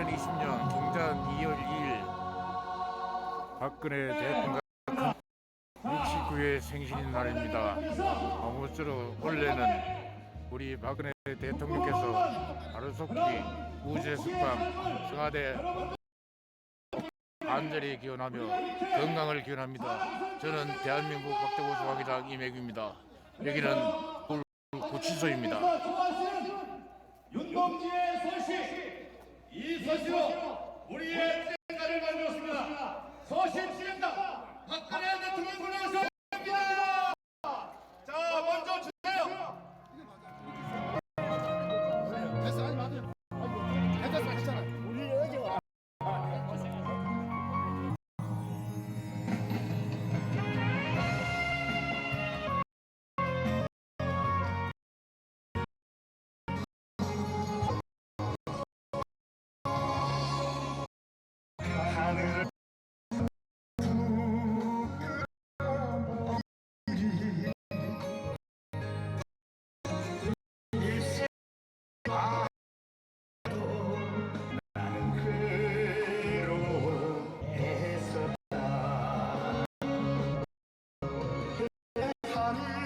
2020년 경전 2월 2일 박근혜 대통령 69회 생신인 날입니다. 아무쪼록 원래는 우리 박근혜 대통령께서 하루속히 우주의 숙방 청와대 안전히 기원하며 건강을 기원합니다. 저는 대한민국 박대구 중앙회장 이매규입니다. 여기는 구- 구치소입니다. 윤동지의 날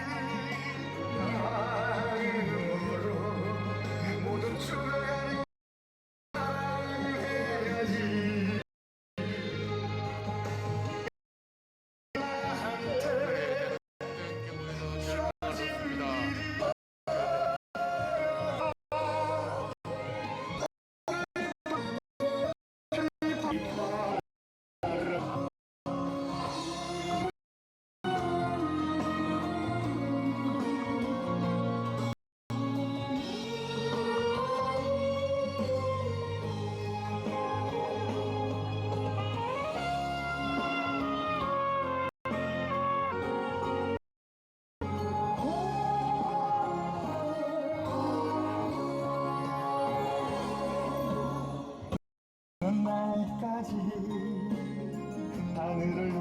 하늘을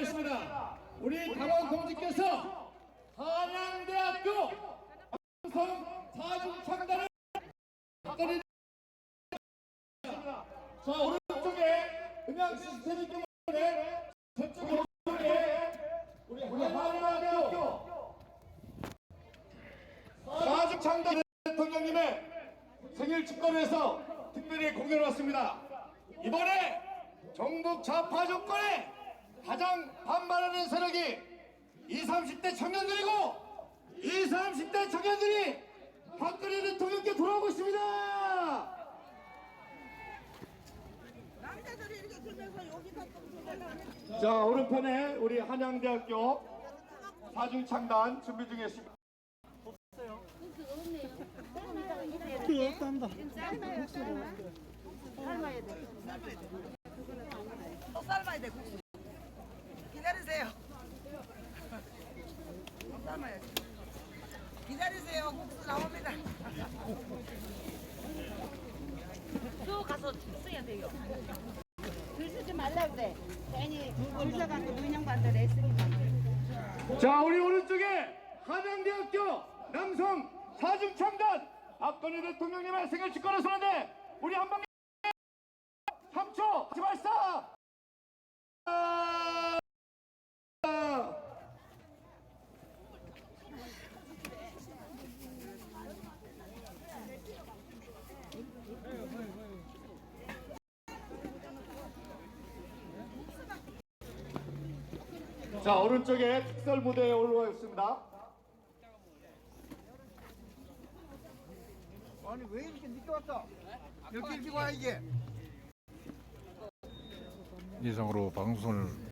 있습니다. 우리 당원 동지께서 한양대학교 방송 사중 창단을 박근혜 자 오른쪽에 음향 시스템이 있기 때문에 저쪽 오른쪽에 우리 한양대학교 사직 창단 대통령님의 생일 축하를 해서 특별히 공연을 왔습니다. 이번에 정북 좌파 정권에 가장 반발하는 세력이 20, 30대 청년들이고 20, 30대 청년들이 박근혜 대통령께 돌아오고 있습니다. 자 오른편에 우리 한양대학교 사중 창단 준비 중에 있습니다. 또 삶아야 돼 국수 기다리세요 또 삶아야 돼 기다리세요 국수 나옵니다 쭉 가서 써야 돼요. 말라 그래. 괜히 애쓰니까. 자 우리 오른쪽에 한양대학교 남성 사중창단 박근혜 대통령님의 생일 축하를 쏘는데 우리 한방 3초 하지 발사 아! 자 오른쪽에 특설 무대에 올라와 있습니다. 아니 왜 이렇게 늦게 왔어? 여기 일찍 와야지. 이상으로 방송을